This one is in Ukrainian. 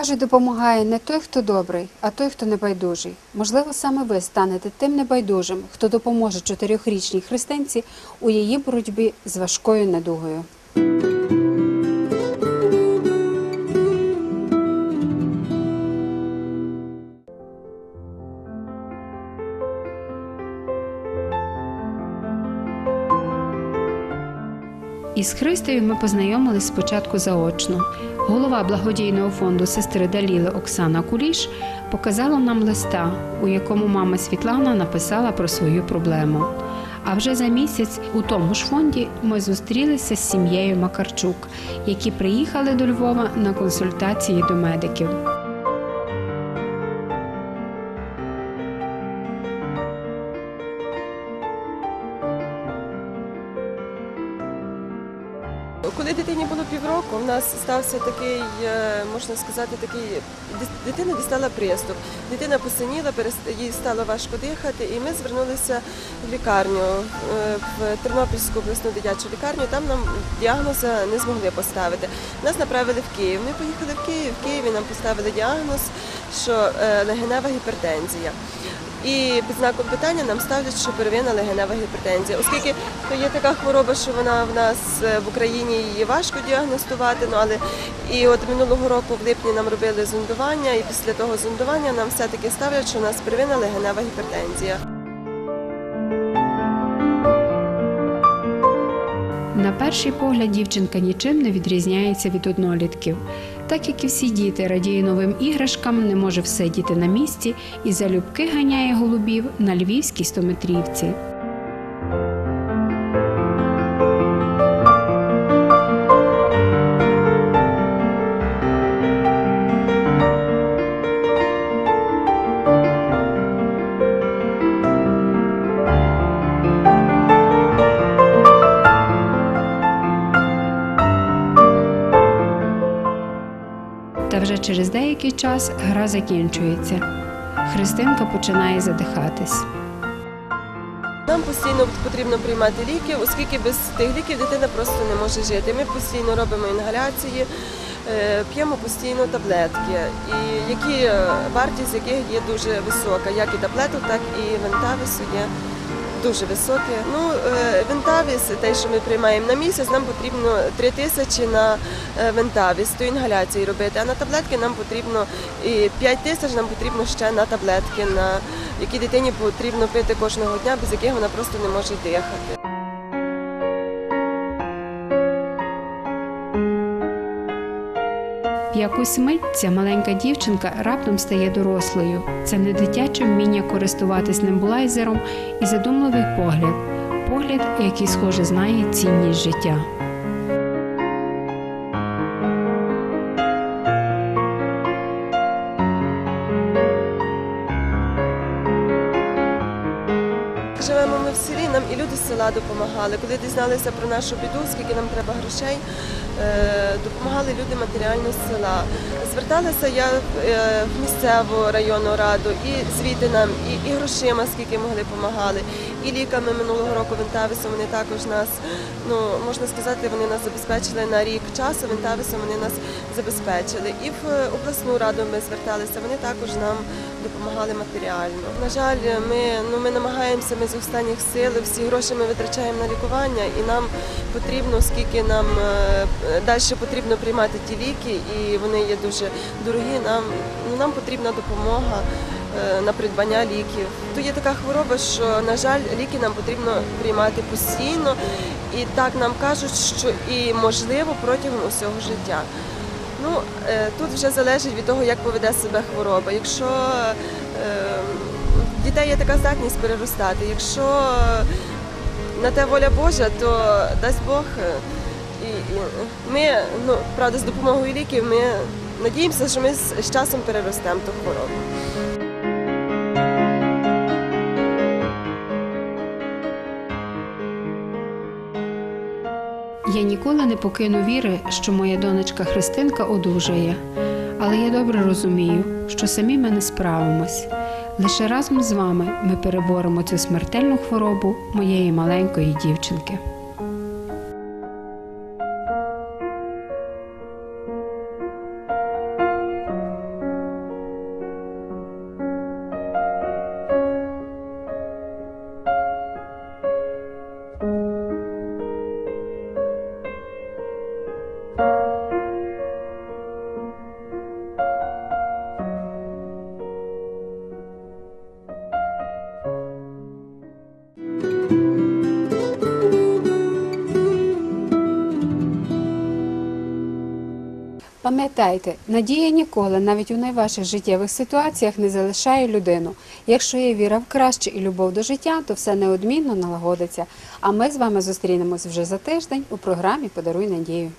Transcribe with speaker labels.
Speaker 1: Кажуть, допомагає не той, хто добрий, а той, хто небайдужий. Можливо, саме ви станете тим небайдужим, хто допоможе чотирьохрічній христинці у її боротьбі з важкою недугою. Із Христею ми познайомились спочатку заочно. Голова благодійного фонду сестри Даліли Оксана Куліш показала нам листа, у якому мама Світлана написала про свою проблему. А вже за місяць у тому ж фонді ми зустрілися з сім'єю Макарчук, які приїхали до Львова на консультації до медиків.
Speaker 2: Коли дитині було півроку, в нас стався такий, е, можна сказати, такий дитина дістала приступ. Дитина посиніла, їй стало важко дихати, і ми звернулися в лікарню е, в Тернопільську обласну дитячу лікарню. Там нам діагноза не змогли поставити. Нас направили в Київ. Ми поїхали в Київ. В Києві нам поставили діагноз, що е, легенева гіпертензія. І під знаком питання нам ставлять, що первинна легенева гіпертензія. Оскільки є така хвороба, що вона в нас е, в Україні її важко діагностувати. Ну але і от минулого року в липні нам робили зондування, і після того зондування нам все-таки ставлять, що у нас первинна легенева гіпертензія.
Speaker 1: На перший погляд дівчинка нічим не відрізняється від однолітків. Так як і всі діти радіє новим іграшкам, не може все діти на місці і залюбки ганяє голубів на львівській стометрівці. Та вже через деякий час гра закінчується. Христинка починає задихатись.
Speaker 2: Нам постійно потрібно приймати ліки, оскільки без тих ліків дитина просто не може жити. Ми постійно робимо інгаляції, е, п'ємо постійно таблетки, і які е, вартість яких є дуже висока, як і таблеток, так і вентавісу є дуже високі. Ну, е, вентавіс, те, що ми приймаємо на місяць, нам потрібно 3 тисячі на е, вентавіс, то інгаляції робити, а на таблетки нам потрібно і 5 тисяч нам потрібно ще на таблетки, на які дитині потрібно пити кожного дня, без яких вона просто не може дихати.
Speaker 1: В якусь мить ця маленька дівчинка раптом стає дорослою. Це не дитяче вміння користуватись нембулайзером і задумливий погляд. Погляд, який, схоже, знає цінність життя.
Speaker 2: Селі, нам і люди з села допомагали. Коли дізналися про нашу біду, скільки нам треба грошей, е, допомагали люди матеріально з села. Зверталася я е, в місцеву районну раду, і звідти нам, і, і грошима, скільки могли допомагали, і ліками минулого року Вентавісом вони також нас, ну можна сказати, вони нас забезпечили на рік часу. Вентавісом вони нас забезпечили. І в е, обласну раду ми зверталися, вони також нам допомагали матеріально. На жаль, ми ну ми намагаємося ми з останніх сил. Всі гроші ми витрачаємо на лікування, і нам потрібно, оскільки нам далі потрібно приймати ті ліки, і вони є дуже дорогі. Нам ну нам потрібна допомога. Е, На придбання ліків. То є така хвороба, що, на жаль, ліки нам потрібно приймати постійно, і так нам кажуть, що і можливо протягом усього життя. Ну, е, тут вже залежить від того, як поведе себе хвороба. Якщо е, дітей є така здатність переростати, якщо на те воля Божа, то дасть Бог. І, ми, ну, правда, з допомогою ліків ми надіємося, що ми з часом переростемо ту хворобу.
Speaker 1: Я ніколи не покину віри, що моя донечка Христинка одужає, але я добре розумію, що самі ми не справимось. Лише разом з вами ми переборемо цю смертельну хворобу моєї маленької дівчинки. Пам'ятайте, надія ніколи, навіть у найважчих життєвих ситуаціях, не залишає людину. Якщо є віра в краще і любов до життя, то все неодмінно налагодиться. А ми з вами зустрінемось вже за тиждень у програмі Подаруй надію.